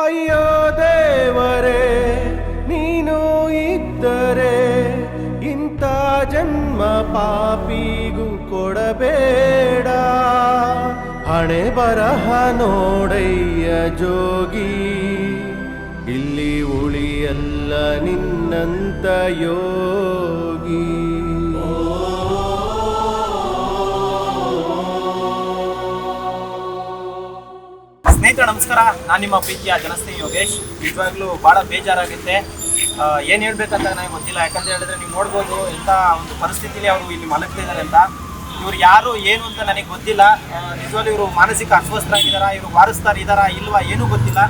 ಅಯ್ಯೋ ದೇವರೇ, ನೀನು ಇದ್ದರೆ ಇಂಥ ಜನ್ಮ ಪಾಪಿಗೂ ಕೊಡಬೇಡ. ಹಣೆ ಬರಹ ನೋಡಯ್ಯ ಜೋಗಿ, ಇಲ್ಲಿ ಉಳಿಯಲ್ಲ ನಿನ್ನಂತ ಯೋಗಿ. ಸ್ನೇಹಿತರೆ, ನಮಸ್ಕಾರ. ನಾನು ನಿಮ್ಮ ಪ್ರೀತಿಯ ಜನಸ್ನೇಹಿ ಯೋಗೇಶ್. ನಿಜವಾಗ್ಲೂ ಬಹಳ ಬೇಜಾರಾಗುತ್ತೆ. ಏನು ಹೇಳ್ಬೇಕಂತ ನನಗೆ ಗೊತ್ತಿಲ್ಲ. ಯಾಕಂತ ಹೇಳಿದ್ರೆ ನೀವು ನೋಡ್ಬೋದು ಎಂಥ ಒಂದು ಪರಿಸ್ಥಿತಿಲಿ ಅವರು ಇಲ್ಲಿ ಮಲಗ್ತಿದ್ದಾರೆ ಅಂತ. ಇವ್ರು ಯಾರು, ಏನು ಅಂತ ನನಗೆ ಗೊತ್ತಿಲ್ಲ. ನಿಜವಾಗ್ಲೂ ಇವರು ಮಾನಸಿಕ ಅಸ್ವಸ್ಥರಾಗಿದ್ದಾರಾ ಇವರು ವಾರಸ್ತಾರ ಇದ್ದಾರಾ ಇಲ್ವಾ, ಏನೂ ಗೊತ್ತಿಲ್ಲ.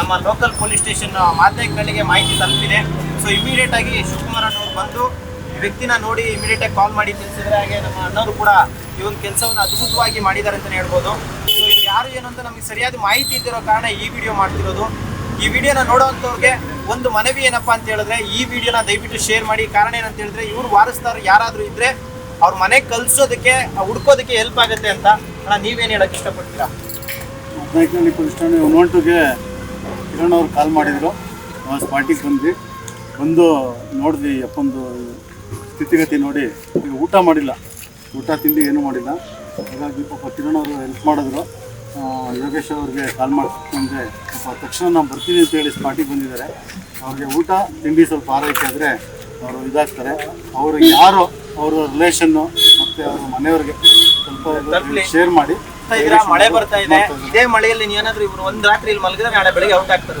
ನಮ್ಮ ಲೋಕಲ್ ಪೊಲೀಸ್ ಸ್ಟೇಷನ್ ಮಾಧ್ಯಮಗಳಿಗೆ ಮಾಹಿತಿ ತಲುಪಿದೆ. ಸೊ ಇಮಿಡಿಯೇಟ್ ಆಗಿ ಶಿವಕುಮಾರ್ ಅಣ್ಣವ್ರು ಬಂದು ವ್ಯಕ್ತಿನ ನೋಡಿ ಇಮಿಡಿಯೇಟ್ ಆಗಿ ಕಾಲ್ ಮಾಡಿ ತಿಳಿಸಿದ್ರೆ ಹಾಗೆ ನಮ್ಮ ಅಣ್ಣವರು ಕೂಡ ಈ ಒಂದು ಕೆಲಸವನ್ನು ಅದ್ಭುತವಾಗಿ ಮಾಡಿದ್ದಾರೆ ಅಂತಲೇ ಹೇಳ್ಬೋದು. ಏನು ಅಂತ ನಮಗೆ ಸರಿಯಾದ ಮಾಹಿತಿ ಇದ್ದಿರೋ ಕಾರಣ ಈ ವಿಡಿಯೋ ಮಾಡ್ತಿರೋದು. ಈ ವಿಡಿಯೋನ ನೋಡೋವಂಥವ್ರಿಗೆ ಒಂದು ಮನವಿ ಏನಪ್ಪಾ ಅಂತ ಹೇಳಿದ್ರೆ, ಈ ವಿಡಿಯೋನ ದಯವಿಟ್ಟು ಶೇರ್ ಮಾಡಿ. ಕಾರಣ ಏನಂತ ಹೇಳಿದ್ರೆ, ಇವ್ರು ವಾರಸ್ತಾರ ಯಾರಾದರೂ ಇದ್ರೆ ಅವ್ರ ಮನೆ ಕಲ್ಸೋದಕ್ಕೆ ಹುಡ್ಕೋದಕ್ಕೆ ಹೆಲ್ಪ್ ಆಗುತ್ತೆ ಅಂತ. ಅಣ್ಣ, ನೀವೇನು ಹೇಳಕ್ ಇಷ್ಟಪಡ್ತೀರಾ? ಅವ್ರು ಕಾಲ್ ಮಾಡಿದರು. ಸ್ಪಾಟಿಗೆ ಬಂದ್ವಿ. ಬಂದು ನೋಡಿದ್ವಿ, ಅಪ್ಪಂದು ಸ್ಥಿತಿಗತಿ ನೋಡಿ. ಈಗ ಊಟ ಮಾಡಿಲ್ಲ. ಊಟ ತಿಂಡಿ ಏನೂ ಮಾಡಿಲ್ಲ. ಹಾಗಾಗಿ ಪಾಪ ಕಿರಣ್ ಅವರು ಹೆಲ್ಪ್ ಮಾಡಿದ್ರು. ಯೋಗೇಶ್ ಅವ್ರಿಗೆ ಕಾಲ್ ಮಾಡ್ಕೊಂಡ್ರೆ ಸ್ವಲ್ಪ ತಕ್ಷಣ ನಾವು ಬರ್ತೀನಿ ಅಂತ ಹೇಳಿ ಸ್ಪಾಟಿಗೆ ಬಂದಿದ್ದಾರೆ. ಅವ್ರಿಗೆ ಊಟ ತಿಂಡಿ ಸ್ವಲ್ಪ ಆರೈಕೆ ಆದರೆ ಅವರು ಇದಾಗ್ತಾರೆ. ಅವರು ಯಾರು ಅವರ ರಿಲೇಷನ್ನು ಮತ್ತು ಅವ್ರ ಮನೆಯವ್ರಿಗೆ ಸ್ವಲ್ಪ. ಶೇರ್ ಮಾಡಿ. ಮಳೆ ಬರ್ತಾ ಇದೆ. ಇದೇ ಮಳೆಯಲ್ಲಿ ನೀವೇನಾದ್ರೂ ಇವರು ಒಂದು ರಾತ್ರಿ ಇಲ್ಲಿ ಮಲಗಿದ್ರೆ ನಾಳೆ ಬೆಳಿಗ್ಗೆ ಔಟ್ ಆಗ್ತಾರೆ.